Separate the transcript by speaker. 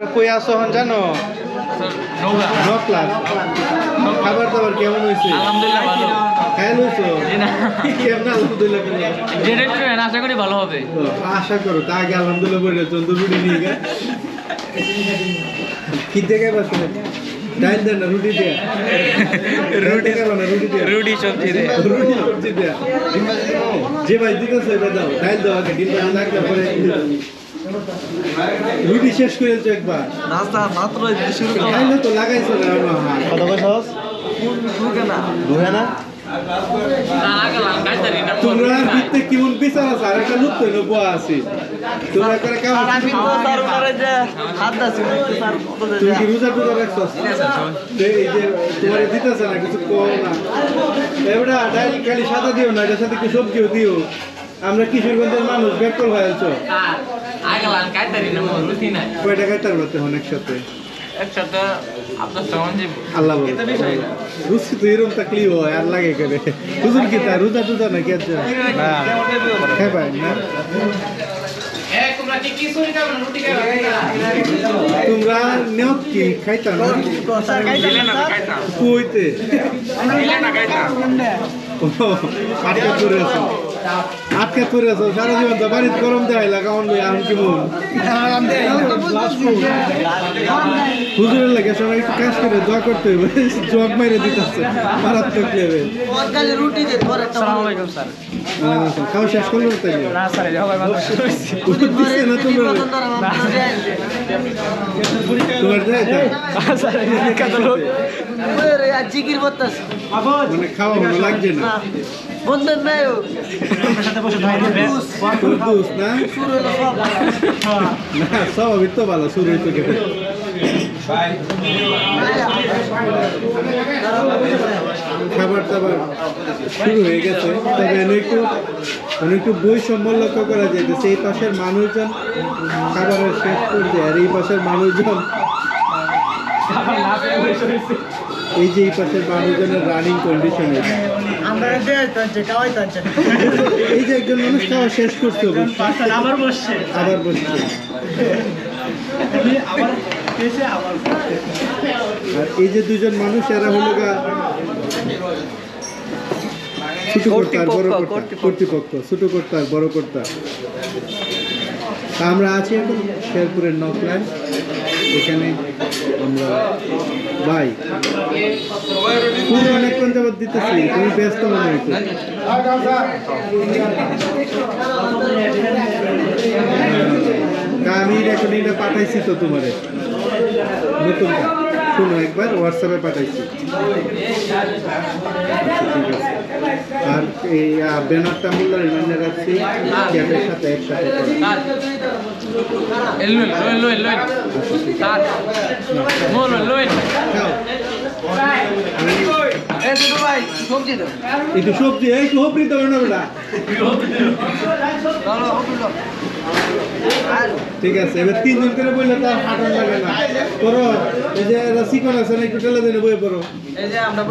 Speaker 1: কই আসো হন জানো? খাবার দাবার কেমন হয়েছে
Speaker 2: আলহামদুলিল্লাহ আশা করি ভালো হবে।
Speaker 1: আশা করো তা আগে আলহামদুলিল্লাহ বলে চন্দ্র রুটি নিয়ে গে। কি দেখে বসে ডাইল দেন রুটি দিয়ে। রুটি দেবো না রুটি দিয়ে।
Speaker 2: রুটি সবজি দে
Speaker 1: রুটি সবজি দিয়ে। যে ভাই দিতেছে এটা দাও। ডাইল দাও আগে ডিম পরে রুটি শেষ করেছ একবার।
Speaker 3: নাস্তা মাত্র শুরু
Speaker 1: তো লাগাইছো না কত পয়সা
Speaker 3: ঢুকে না।
Speaker 1: ঢুকে না? তোমরা ভিতরে কেমন বিচার আছে? আর একটা লুপ্ত হইল আছে। তোমরা করে কেমন
Speaker 3: আমি তো তার উপরে যে হাত দাসি
Speaker 1: তুমি কি রোজা টোজা রাখছো? এই যে তোমার দিতেছে না কিছু কো না। খালি সাদা দিও না এটার সাথে কি সবজিও দিও? আমরা কিশোরগঞ্জের মানুষ বেকল হয়ে আছো। কয় টাকায় তার বলতে হন একসাথে?
Speaker 2: একসাথে আপনার তখন যে
Speaker 1: আল্লাহ বলে। রুচি তো এরকম থাকলেই হয় আর লাগে করে হুজুর কি তা রোজা টোজা নাকি আছে না। হ্যাঁ ভাই না। তোমরা নেওত কি খাইতা না? কইতে। পড়ে আছো। আটকে পড়ে আছো সারা জীবন তো বাড়িতে গরম দেয় লাগাউন লই আমি কি মন হুজুরের লাগে সবাই একটু কাজ করে দোয়া করতে হবে জগ মাইরে দিতেছে মারাত্মক
Speaker 3: একটা
Speaker 1: খাওয়া শেষ করল তাই
Speaker 2: না
Speaker 1: তোমরা
Speaker 3: করতেছ।
Speaker 1: মানে খাওয়া ভালো লাগছে না।
Speaker 3: বন্ধন নাই ও
Speaker 1: তোর দোষ না
Speaker 3: শুরু হলো সব
Speaker 1: না স্বাভাবিক তো ভালো, শুরু খাবার টাবার শুরু হয়ে গেছে। তবে একটু মানে একটু বৈষম্য লক্ষ্য করা যাইতেছে। এই পাশের মানুষজন খাবারের শেষ করছে আর এই পাশের মানুষজন এই যে এই পাশের মানুষজনের রানিং কন্ডিশন এই যে একজন মানুষ খাওয়া শেষ করছে।
Speaker 3: আবার বসছে
Speaker 1: আবার বসছে।
Speaker 3: আবার এসে আবার
Speaker 1: আর এই যে দুজন মানুষ এরা হলো গা ছোট কর্তা আর বড় কর্তা কর্তৃপক্ষ। ছোট কর্তা আর বড় কর্তা আমরা আছি এখন শেরপুরের নকলায়। এখানে আমরা ভাই। অনেকক্ষণ যাবত দিতেছি তুমি ব্যস্ত মনে হইতো আমি রেকর্ডিংটা পাঠাইছি তো তোমারে। নতুনটা। শোনো একবার হোয়াটসঅ্যাপে পাঠাইছি। আচ্ছা, আর এই ব্যানারটা মূল্য মানে রাখছি ক্যাবের সাথে একসাথে করে। একটু সবজি এই একটু হপরি দেবে না? বেটা ঠিক আছে এবার তিনজন করে বললে তো আর হাঁটান লাগে না। করো এই যে চিকন আছে না একটু টেলে দিলে বই পড়ো।
Speaker 3: এই যে আমরা